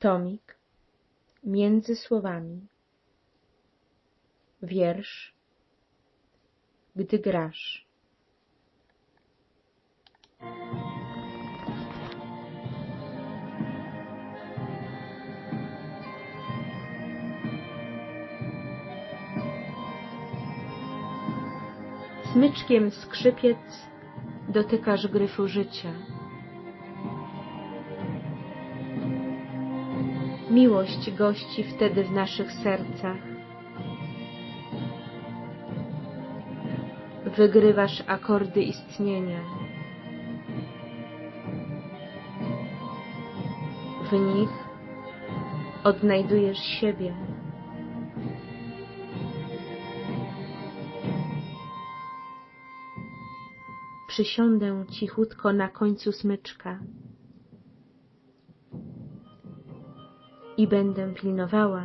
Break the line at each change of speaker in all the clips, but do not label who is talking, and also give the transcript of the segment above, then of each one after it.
Tomik Między słowami. Wiersz. Gdy grasz. Smyczkiem skrzypiec dotykasz gryfu życia. Miłość gości wtedy w naszych sercach. Wygrywasz akordy istnienia. W nich odnajdujesz siebie. Przysiądę cichutko na końcu smyczka i będę pilnowała,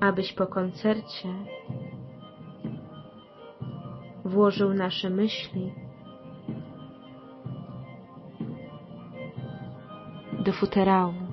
abyś po koncercie włożył nasze myśli do futerału.